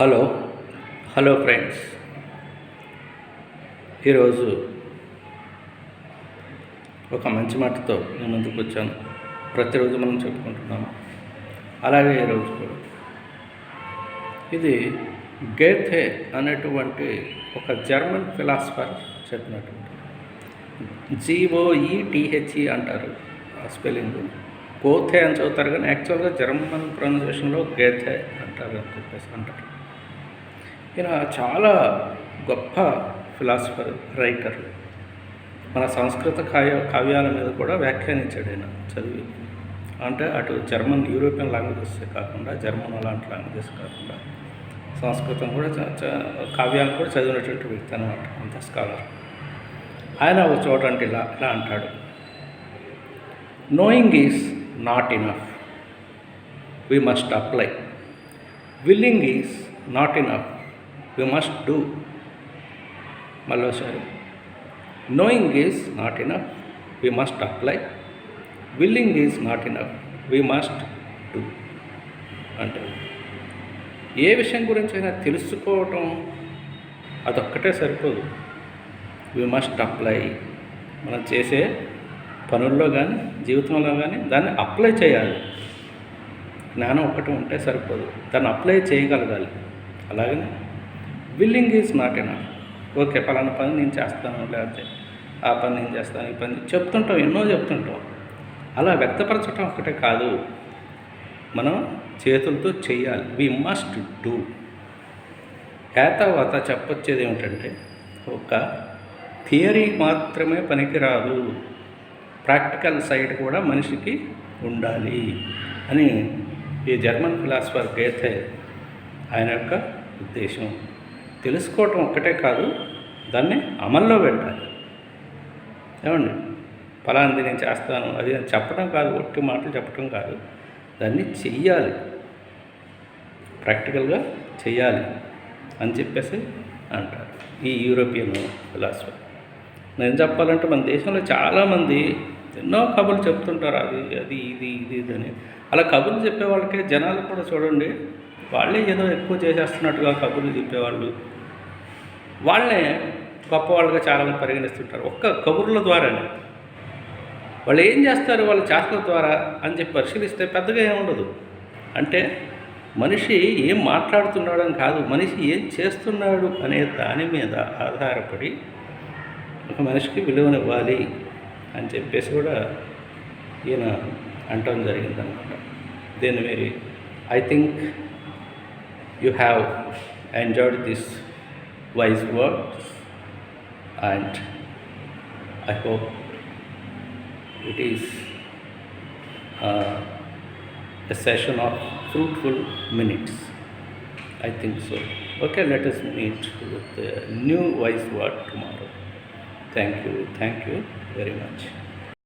Hello hello friends. ఈరోజు ఒక మంచి మాటతో నేను ముందుకు వచ్చాను. ప్రతిరోజు మనం చెప్పుకుంటున్నాము అలాగే ఈరోజు కూడా. ఇది గేథే అనేటువంటి ఒక జర్మన్ ఫిలాసఫర్ చెప్పినటువంటి జీఓఈటిహెచ్ఈ అంటారు ఆ స్పెల్లింగ్. గోథే అని చదువుతారు కానీ యాక్చువల్గా జర్మన్ ప్రొనౌన్సియేషన్లో గేథే అంటారు అని చెప్పేసి అంటారు. ఈయన చాలా గొప్ప ఫిలాసఫర్ రైటర్. మన సంస్కృత కావ్య కావ్యాల మీద కూడా వ్యాఖ్యానించాడు ఆయన చదివి. అంటే అటు జర్మన్ యూరోపియన్ లాంగ్వేజెస్ కాకుండా జర్మన్ అలాంటి లాంగ్వేజెస్ కాకుండా సంస్కృతం కూడా కావ్యాన్ని కావ్యాలను కూడా చదివినటువంటి వ్యక్తి అనమాట అంత స్కాలర్. ఆయన ఒక చోట అంటే ఇలా ఇలా అంటాడు. Knowing is not enough we must apply willing is not enough we must do మళ్ళీసారి knowing is not enough we must apply willing is not enough we must do అంటే ఏ విషయం గురించి అయినా తెలుసుకోవటం అదొక్కటే సరిపోదు. వి మస్ట్ అప్లై మనం చేసే పనుల్లో కానీ జీవితంలో కానీ దాన్ని అప్లై చేయాలి. జ్ఞానం ఒక్కటి ఉంటే సరిపోదు. దాన్ని అప్లై చేయగలగాలి. అలాగనే willing is not enough. Okay పలానా పని నేను చేస్తాను లేకపోతే ఆ పని నేను చేస్తాను ఈ పని చెప్తుంటాం ఎన్నో చెప్తుంటాం. అలా వ్యక్తపరచడం ఒకటే కాదు. మనం చేతులతో చేయాలి. వి మస్ట్ డూ ఏతావాత చెప్పొచ్చేది ఏమిటంటే ఒక థియరీ మాత్రమే పనికిరాదు. ప్రాక్టికల్ సైడ్ కూడా మనిషికి ఉండాలి అని ఈ జర్మన్ ఫిలాసఫర్ గేథే ఆయన యొక్క ఉద్దేశం. తెలుసుకోవటం ఒక్కటే కాదు దాన్ని అమల్లో పెట్టాలి. ఏమండి? ఫలాంది నేను చేస్తాను అది చెప్పడం కాదు ఒట్టి మాటలు చెప్పడం కాదు దాన్ని చెయ్యాలి. ప్రాక్టికల్గా చెయ్యాలి అని చెప్పేసి అంటారు ఈ యూరోపియన్ ఫిలాసఫర్. నేను చెప్పాలంటే మన దేశంలో చాలామంది ఎన్నో కబుర్లు చెప్తుంటారు అది అది ఇది ఇది ఇది అని. అలా కబుర్లు చెప్పే వాళ్ళకే జనాలు కూడా చూడండి వాళ్ళే ఏదో ఎక్కువ చేసేస్తున్నట్టుగా కబుర్లు చెప్పేవాళ్ళు. వాళ్ళనే గొప్పవాళ్ళుగా చాలామంది పరిగణిస్తుంటారు. ఒక్క కబుర్ల ద్వారానే. వాళ్ళు ఏం చేస్తారు? వాళ్ళ చేతల ద్వారా అని చెప్పి పరిశీలిస్తే పెద్దగా ఏమి ఉండదు. అంటే మనిషి ఏం మాట్లాడుతున్నాడు అని కాదు మనిషి ఏం చేస్తున్నాడు అనే దాని మీద ఆధారపడి ఒక మనిషికి విలువనివ్వాలి అని చెప్పేసి కూడా ఈయన అంటం జరిగిందనమాట దీన్ని మీరు I think you have enjoyed this wise words and I hope it is uh, a session of fruitful minutes. I think so. Okay, let us meet with the new wise word tomorrow. Thank you, thank you very much.